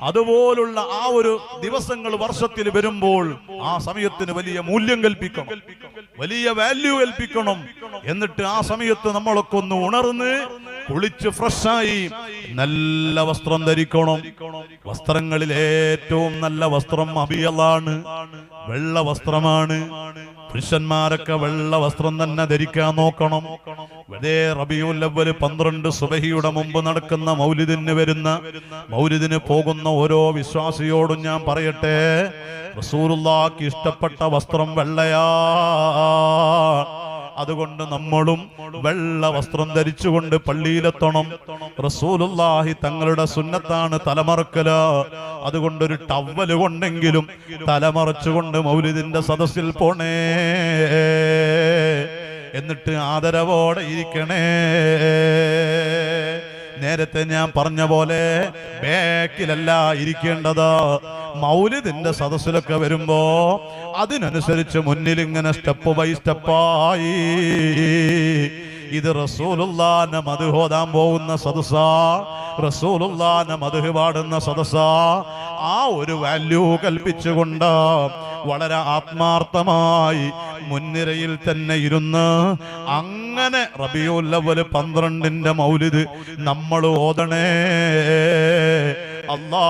അതുപോലുള്ള ആ ഒരു ദിവസങ്ങൾ വർഷത്തിൽ വരുമ്പോൾ ആ സമയത്തിന് വലിയ മൂല്യം കൽപ്പിക്കണം. വലിയ വാല്യൂ കൽപ്പിക്കണം. എന്നിട്ട് ആ സമയത്ത് നമ്മളൊക്കെ ഒന്ന് ഉണർന്ന് കുളിച്ച് ഫ്രഷായി നല്ല വസ്ത്രം ധരിക്കണം. വസ്ത്രങ്ങളിൽ ഏറ്റവും നല്ല വസ്ത്രം അബിയലാണ് വെള്ള വസ്ത്രമാണ്. പുരുഷന്മാരൊക്കെ വെള്ള വസ്ത്രം തന്നെ ധരിക്കാൻ നോക്കണം. അതേ റബിയുല്ലവര് പന്ത്രണ്ട് സുബഹിയുടെ മുമ്പ് നടക്കുന്ന മൗലിദിന് വരുന്ന മൗലിദിന് പോകുന്ന ഓരോ വിശ്വാസിയോടും ഞാൻ പറയട്ടെ റസൂറുല്ലാക്ക് ഇഷ്ടപ്പെട്ട വസ്ത്രം വെള്ളയാ. അതുകൊണ്ട് നമ്മളും വെള്ള വസ്ത്രം ധരിച്ചുകൊണ്ട് പള്ളിയിലെത്തണം. റസൂലുള്ളാഹി തങ്ങളുടെ സുന്നത്താണ് തലമറക്കൽ. അതുകൊണ്ട് ഒരു കൊണ്ടെങ്കിലും തലമറച്ചുകൊണ്ട് മൗലിദിന്റെ സദസ്സിൽ പോണേ. എന്നിട്ട് ആദരവോടെ ഇരിക്കണേ. നേരത്തെ ഞാൻ പറഞ്ഞ പോലെ ബാക്കിലല്ല ഇരിക്കേണ്ടത്. മൗലിദിന്റെ സദസ്സിലൊക്കെ വരുമ്പോ അതിനനുസരിച്ച് മുന്നിൽ ഇങ്ങനെ സ്റ്റെപ്പ് ബൈ സ്റ്റെപ്പായി. ഇത് റസൂലുള്ളാന്റെ മധു ഓതാൻ പോകുന്ന സദസ്സ. റസൂലുള്ളാന്റെ മധു പാടുന്ന സദസ്സ. ആ ഒരു വാല്യൂ കൽപ്പിച്ചുകൊണ്ട് വളരെ ആത്മാർത്ഥമായി മുൻനിരയിൽ തന്നെ ഇരുന്ന് അങ്ങനെ റബിയുല്ലവൽ പന്ത്രണ്ടിന്റെ മൗലിദ് നമ്മൾ ഓതണേ. അല്ലാ